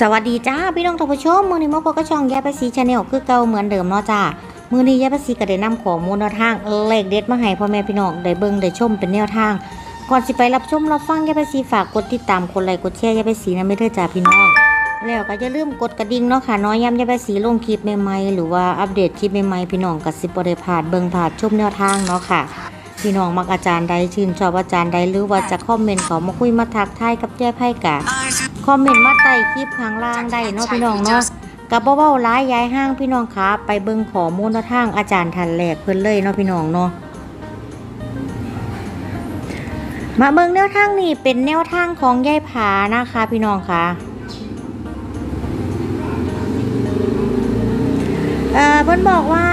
สวัสดีจ้าพี่น้องท่านผู้ชมมือนี้มกก็ช่องแยภาษีชาแนลคือเก่าเหมือนเดิมเนาะจ้ามือนี้แยภาษีก็ได้นำข้อมูลแนวทางเลขเด็ดมาให้พ่อแม่พี่น้องได้เบิ่งได้ชมเป็นแนวทาง ก่อนสิไปรับชมรับฟังแยภาษีฝากกดติดตามกดไลค์กดแชร์แยภาษีนะไม่เด้อจ้าพี่น้อง แล้วก็อย่าลืมกดกระดิ่งเนาะค่ะน้อยย้ำแยภาษีลงคลิปใหม่ๆหรือว่าอัปเดตคลิปใหม่ๆพี่น้องก็สิบ่ได้พลาดเบิ่งพลาดชมแนวทางเนาะค่ะพี่น้องมักอาจารย์ใดชื่นชอบอาจารย์ใดหรือว่าจะคอมเมนต์เขามาคุยมาทักทายกับแย่ไพ่กะ คอมเมนต์มาใต้คลิปข้างล่างได้เนาะพี่น้องเนาะกับเบ้าๆร้ายย้ายห้างพี่น้องคะไปเบิ่งข้อมูลแนวทางอาจารย์ทันแหลกเพิ่นเลยเนาะพี่น้องเนาะมาเบิ่งแนวทางนี้เป็นแนวทางของยายผานะคะ พี่น้องคะเอ่อเพิ่นบอกว่า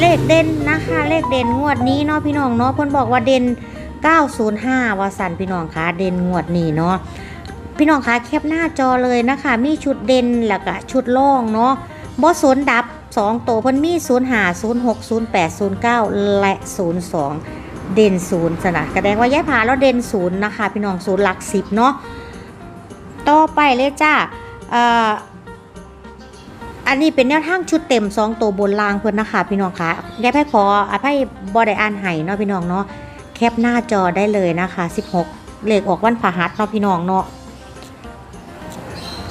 เลขเด่นนะคะ เลขเด่นงวดนี้เนาะพี่น้องเนาะเพิ่นบอกว่าเด่น905ว่าสันพี่น้องคะเด่นงวดนี้เนาะ พี่น้องคะแคปหน้าจอเลยนะคะ มีชุดเด่นแล้วก็ชุดล่องเนาะบอสนดับ2ตัวเพิ่นมี0 5 0 6 0 8 0 9 และ 0 2 เด่น0สนะแสดงว่าย้ายผ่าแล้วเด่น0นะคะ พี่น้อง0หลัก10เนาะต่อไปเลยจ้าอันนี้เป็นแนวทางชุดเต็ม 2 ตัวบนรางเพิ่อนนะคะ พี่น้องคะย้ายไพ่ขออภัยบอได้อ่านให้เนาะพี่น้องเนาะแคปหน้าจอได้เลยนะคะ 16 เลขออกวันพฤหัสเนาะพี่น้องเนาะ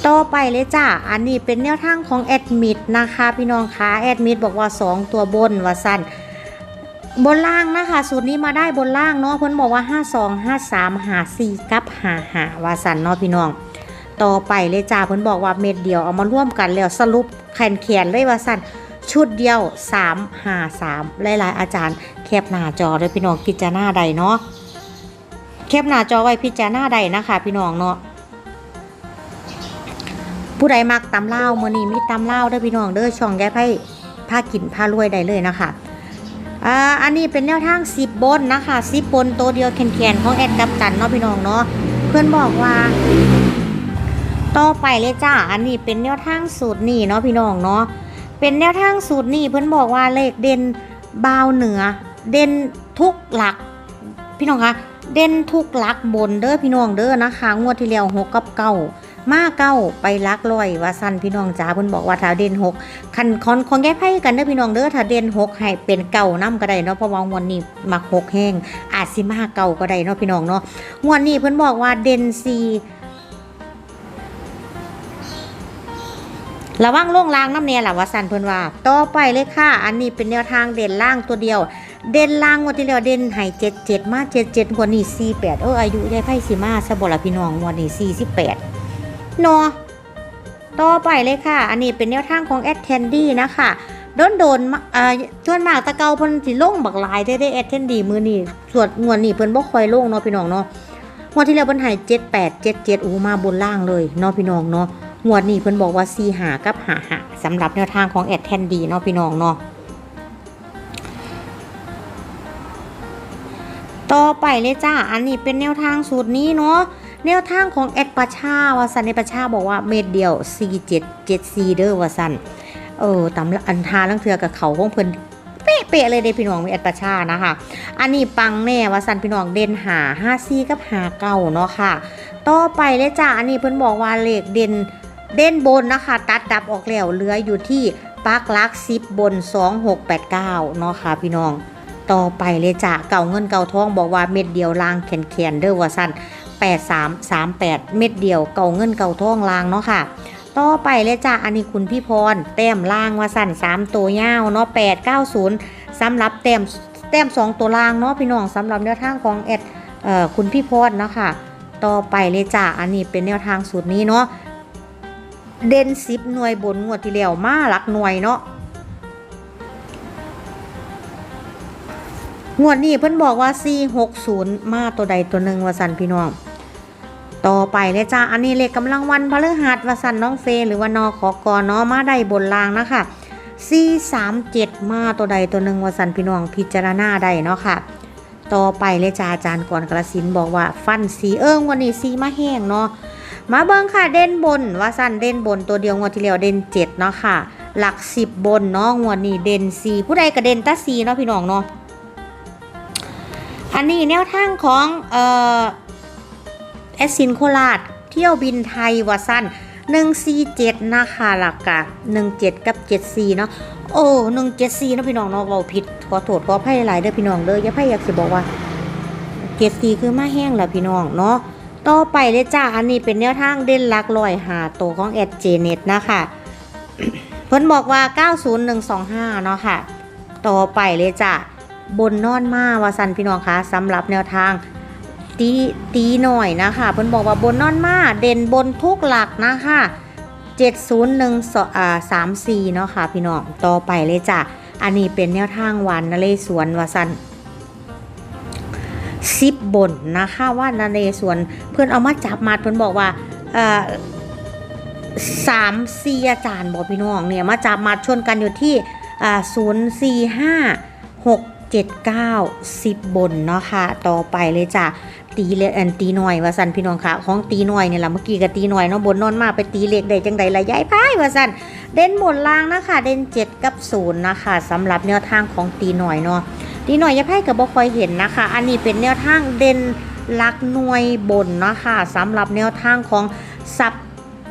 ต่อไปเลยจ้าอันนี้เป็นแนวทางของแอดมิดนะคะ พี่น้องคะแอดมิดบอกว่า 2 ตัวบนว่าสั้นบนล่างนะคะสูตรนี้มาได้บนล่างเนาะเพิ่นบอกว่า 5 2 5 3 5 4กับ5 5ว่าสั้นเนาะพี่น้อง ต่อไปเลยจ้าเพิ่นบอกว่าเม็ดเดียวเอามาร่วมกันแล้วสรุปแขนเขียนเลยว่าสั้นชุดเดียว 3 5 3 หลายๆ อาจารย์แคปหน้าจอเลยพี่น้องพิจารณาใดเนาะแคปหน้าจอไว้พิจารณาใดนะคะ พี่น้องเนาะ ผู้ใดมักตำเล่ามื้อนี้มีตำเล่าวเด้พี่น้องเด้อช่องแก้ไพ่ผ้ากินผ้ารวยได้เลยนะคะอ่าอันนี้เป็นแนวทาง10บนนะคะ10บนตัวเดียวแขนๆของแอดกับตันเนาะพี่น้องเนาะเพื่อนบอกว่าต่อไปเลยจ้า อันนี้เป็นแนวทางสูตรนี่เนาะพี่น้องเนาะ เป็นแนวทางสูตรนี่เพื่อนบอกว่าเลขเด่นบาวเหนือ เด่นทุกหลัก พี่น้องคะ เด่นทุกหลักบนเด้อพี่น้องเด้อนะคะ งวดที่แล้วหกกับเก้า มาเก้าไปลักลอยว่าสั้นพี่น้องจ๋าเพิ่นบอกว่าถ้าเด่นหกคันคอนของแก้ไพ่กันเด้อพี่น้องเด้อถ้าเด่นหกให้เป็นเก่านํก็ได้เนาะเพราะว่างวดนี้มักหกแห้งอาจสิมาเก่าก็ได้เนาะพี่น้องเนาะงวดนี้เพิ่นบอกว่าเด่นสี่ระวังล่งลางน้ำเนี่ยแหละว่าสันเพิ่นว่า ต่อไปเลยค่ะ อันนี้เป็นแนวทางเด่นล่างตัวเดียว เด่นล่างงวดที่แล้วเด่นให้เจ็ดเจ็ดมาเจ็ดเจ็ดวดนี้สี่แปดเอออายุยายไพ่สิมาซะบ่ละพี่น้องงวดนี้สี่สิบแปด เนาะต่อไปเลยค่ะ อันนี้เป็นแนวทางของแอดแคนดี้นะคะโดนโดนอ่อชวนมากตะเกาเพิ่นสิลงบักลายได้ได้แอดแคนดี้มือนี่ส่วนงวดนี้เพิ่นบ่ค่อยลงเนาะพี่น้องเนาะงวดที่แล้วเพิ่นให้78 77อู้มาบนล่างเลยเนาะพี่น้องเนาะงวดนี้เพิ่นบอกว่า4หากับหาหาสำหรับแนวทางของแอดแคนดี้เนาะพี่น้องเนาะ ต่อไปเลยจ้า อันนี้เป็นแนวทางสูตรนี้เนาะ แนวทางของแอดประชาวาสันในประชาบอกว่าเม็ดเดียว 4774 เด้อวาสัน เออตำอันทาลังเทือกับเขาของเพิ่นเป๊ะๆเลยเด้พี่น้องแอดประชานะคะ อันนี้ปังแน่วาสันพี่น้องเด่นหา5 4กับหาเก้าเนาะค่ะ ต่อไปเลยจ้า อันนี้เพิ่นบอกว่าเลขเด่นเด่นบนนะคะ ตัดดับออกแล้วเหลืออยู่ที่ปักลัก10บน 2689 เนาะค่ะพี่น้อง ต่อไปเลยจ้าเก่าเงินเก่าทองบอกว่าเม็ดเดียวลางแขนๆเด้อว่าสัน8338 เม็ดเดียวเก่าเงินเก่าทองลางเนาะค่ะ ต่อไปเลยจ้าอันนี้คุณพี่พร แต้มล่างว่าสั่น3 ตัวยาวเนาะ890สำหรับแต้มแต้ม 2 ตัวล่างเนาะพี่น้องสำหรับแนวทางของแอดเอ่อคุณพี่พรเนาะค่ะ ต่อไปเลยจ้าอันนี้เป็นแนวทางสูตรนี้เนาะเด่น10หน่วยบนงวดที่แล้วมาหลักหน่วยเนาะ งวดนี้เพิ่นบอกว่า 460 มาตัวใดตัวหนึ่งว่าสันพี่น้อง ต่อไปเลยจ้า อันนี้เลขกำลังวันพฤหัสว่าสันน้องเฟยหรือว่านอขอกอเนาะมาได้บนรางนะคะ437 มาตัวใดตัวหนึ่งว่าสันพี่น้องพิจารณาได้เนาะค่ะ ต่อไปเลยจ้าอาจารย์ก่อนกระสินบอกว่าฟันสีเอิงวันนี้สีมาแห้งเนาะมาเบิ่งค่ะเด่นบนว่าสันเด่นบนตัวเดียวงวดที่แล้วเด่น7เนาะค่ะ หลัก10บนเนาะงวดนี้เด่น4ผู้ใดก็เด่นแตา4เนาะพี่น้องเนาะ นนี้แนวทางของเอ่อแอสซินโคราชเที่ยวบินไทยวาสัน147 นะคะหลักกะ17 กับ 74 เนาะโอ้174เนะพี่น้องเนาะเว้าผิด ขอโทษขออภัยหลายเด้อพี่น้องเด้ออย่าพยายามสิบอกว่า74คือมาแห้งแล้วพี่น้องเนาะต่อไปเลยจ้า อันนี้เป็นแนวทางเด่นลักลอยหาตัวของแอดเจเน็ตนะคะเพิ่นบอกว่า 90125 เนาะค่ะ ต่อไปเลยจ้ะ บนนอนมาวาสันพี่น้องคะสำหรับแนวทางตีตีหน่อยนะคะเพิ่นบอกว่าบนนอนมาเด่นบนทุกหลักนะคะ701อ่า34เนาะค่ะพี่น้องต่อไปเลยจ้ะอันนี้เป็นแนวทางวันนเรศวรวาสันสิบบนนะคะว่านเรศวรเพื่อนเอามาจับมาเพื่อนบอกว่าสามสี่อาจารย์บอกพี่น้องเนี่ยมาจับมัดชนกันอยู่ที่ศูนย์สี่ห้าหก เจ็ดเก้าสิบบนเนาะค่ะ ต่อไปเลยจ้ะตีเลขอันตีหน่อยว่าสันพี่น้องค่ะของตีหน่อยเนี่ยแหละเมื่อกี้ก็ตีหน่อยเนาะบนนอนมาไปตีเลขได้จังใดละย้ายพายว่าสันเด่นบนล่างนะคะ เด่นเจ็ดกับศูนย์นะคะสำหรับแนวทางของตีหน่อยเนาะตีหน่อยย้ายพายกับบ่ค่อยเห็นนะคะ อันนี้เป็นแนวทางเด่นลักหน่วยบนเนาะค่ะสำหรับแนวทางของสับ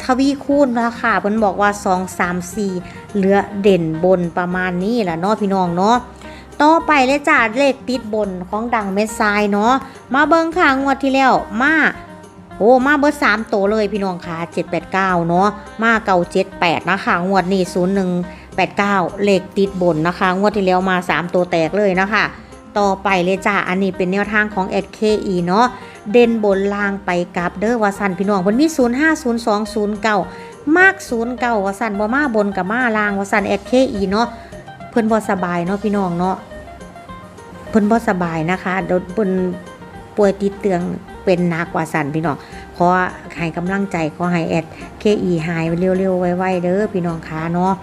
ทวีคูณราคาเพิ่นบอกว่า 2 3 4 เหลือเด่นบนประมาณนี้แหละเนาะพี่น้องเนาะ ต่อไปเลยจ้าเลขติดบนของดังเม็ดทรายเนาะมาเบิ่งค่ะงวดที่แล้วมาโอ้มาเบิดสามโตวเลยพี่น้องค่ะ789เก้าเนาะมาเก่า78นะคะงวดนี้0189เก้าเลขติดบนนะคะ งวดที่แล้วมา3ตัวแตกเลยนะคะต่อไปเลยจ้าอันนี้เป็นแนวทางของ SKE เนาะเด่นบนล่างไปกับเด้อวาสันพี่น้องเพิ่นมี 0 5 0 2 0 9 มาก 0 9ว่าสันบ่มาบนกับมาล่างวาสัน SKE เนาะเพิ่นบ่สบายเนาะพี่น้องเนาะ เพิ่นบ่สบายนะคะโดนเพิ่นป่วยติดเตียงเป็นหนักกว่าสันพี่น้องขอให้กำลังใจขอให้แอด KE หายเร็วๆ ไวๆเด้อพี่น้องคะเนาะ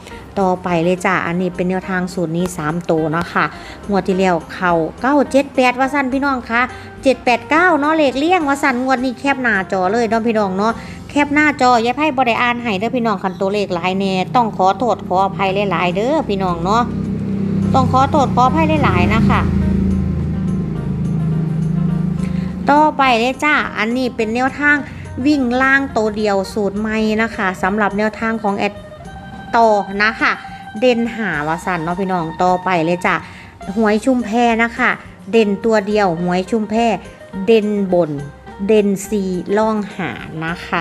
ต่อไปเลยจ้ะอันนี้เป็นแนวทางสูตรนี้3ตัวเนาะค่ะงวดที่แล้วเข้า978ว่าสันพี่น้องคะ789เนาะเลขเลี่ยงว่าสันงวดนี้แคบหน้าจอเลยเนาะพี่น้องเนาะแคบหน้าจอยายไพ่บ่ได้อ่านให้เด้อพี่น้องคันตัวเลขหลายแน่ต้องขอโทษขออภัยหลายๆเด้อพี่น้องเนาะต้องขอโทษขออภัยหลายๆนะคะ ต่อไปเลยจ้า อันนี้เป็นแนวทางวิ่งล่างตัวเดียวสูตรใหม่นะคะสำหรับแนวทางของแอดต่อนะคะ เด่นหาวาสันเนาะพี่น้องต่อไปเลยจ้าหวยชุมแพนะคะ เด่นตัวเดียวหวยชุมแพเด่นบน เด่นซีล่องหานะคะ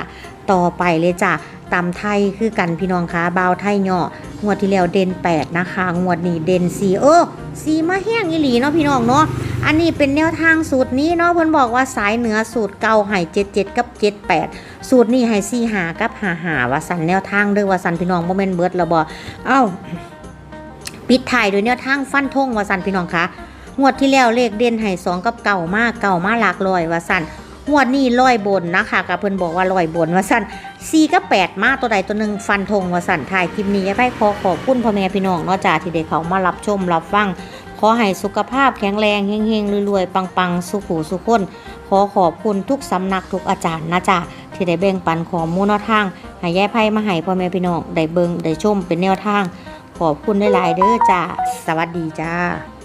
ต่อไปเลยจ้ะตำไทยคือกันพี่น้องคะบาวไทยเหาะงวดที่แล้วเด่น8นะคะ งวดนี้เด่นซีเออซีมาแห้งอีหลีเนาะพี่น้องเนาะ อันนี้เป็นแนวทางสูตรนี้เนาะเพิ่นบอกว่าสายเหนือสูตรเก่าให้77กับ78สูตรนี้ให้4หากับหาหาว่าสันแนวทางเด้อว่าสันพี่น้องบ่แม่นเบิดแล้วบ่เอ้าปิดท้ายด้วยแนวทางฟันธงว่าสันพี่น้องคะงวดที่แล้วเลขเด่นให้สองกับเก่ามากเก่ามาหลักลอยว่าสั่นงวดนี้ลอยบนนะคะกับเพิ่นบอกว่าลอยบนว่าสั่นสี่กับแปดมาตัวใดตัวหนึ่งฟันธงว่าสั่นถ่ายคลิปนี้ยายไปขอขอบคุณพ่อแม่พี่น้องเนาะจ้าที่ได้เขามารับชมรับฟัง ขอให้สุขภาพแข็งแรงเฮงๆรวยๆ ปังๆ สุขูสุขคน ขอขอบคุณทุกสำนักทุกอาจารย์นะจ๊ะที่ได้แบ่งปันข้อมูลแนวทางให้ยายไพ่มาให้พ่อแม่พี่น้องได้เบิงได้ชมเป็นแนวทาง ขอบคุณหลายๆเด้อจ้าสวัสดีจ้า